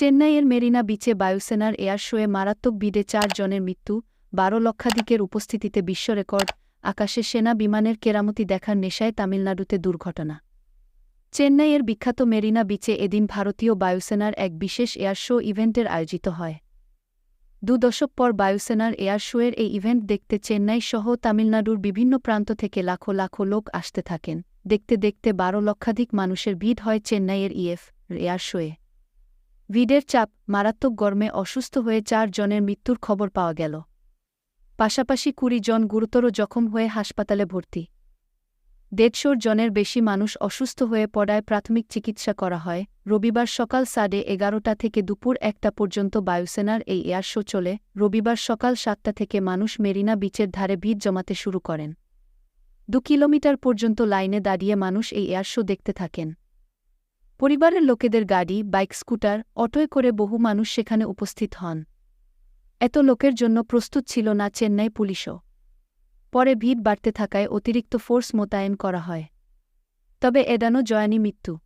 চেন্নাইয়ের মেরিনা বিচে বায়ুসেনার এয়ার শোয়ে মারাত্মক বিডে চার জনের মৃত্যু, বারো লক্ষাধিকের উপস্থিতিতে বিশ্ব রেকর্ড, আকাশে সেনা বিমানের কেরামতি দেখার নেশায় তামিলনাড়ুতে দুর্ঘটনা। চেন্নাইয়ের বিখ্যাত মেরিনা বিচে এদিন ভারতীয় বায়ুসেনার এক বিশেষ এয়ার শো ইভেন্টের আয়োজিত হয়। দু দশক পর বায়ুসেনার এয়ার শোয়ের এই ইভেন্ট দেখতে চেন্নাই সহ তামিলনাড়ুর বিভিন্ন প্রান্ত থেকে লাখো লাখো লোক আসতে থাকেন। দেখতে দেখতে বারো লক্ষাধিক মানুষের ভিড় হয় চেন্নাইয়ের ইএফ এয়ার শোয়ে ভিডের চাপ মারাত্মক গরমে অসুস্থ হয়ে চার জনের মৃত্যুর খবর পাওয়া গেল। পাশাপাশি কুড়ি জন গুরুতর জখম হয়ে হাসপাতালে ভর্তি। দেড়শোর জনের বেশি মানুষ অসুস্থ হয়ে পড়ায় প্রাথমিক চিকিৎসা করা হয়। রবিবার সকাল সাড়ে এগারোটা থেকে দুপুর একটা পর্যন্ত বায়ুসেনার এই এয়ার শো চলে। রবিবার সকাল সাতটা থেকে মানুষ মেরিনা বিচের ধারে ভিড় জমাতে শুরু করেন। দু কিলোমিটার পর্যন্ত লাইনে দাঁড়িয়ে মানুষ এই এয়ার শো দেখতে থাকেন। পরিবারের লোকেদের গাড়ি, বাইক, স্কুটার, অটোয় করে বহু মানুষ সেখানে উপস্থিত হন। এত লোকের জন্য প্রস্তুত ছিল না চেন্নাই পুলিশও। পরে ভিড় বাড়তে থাকায় অতিরিক্ত ফোর্স মোতায়েন করা হয়। তবে এডানো জয়ানি মৃত্যু।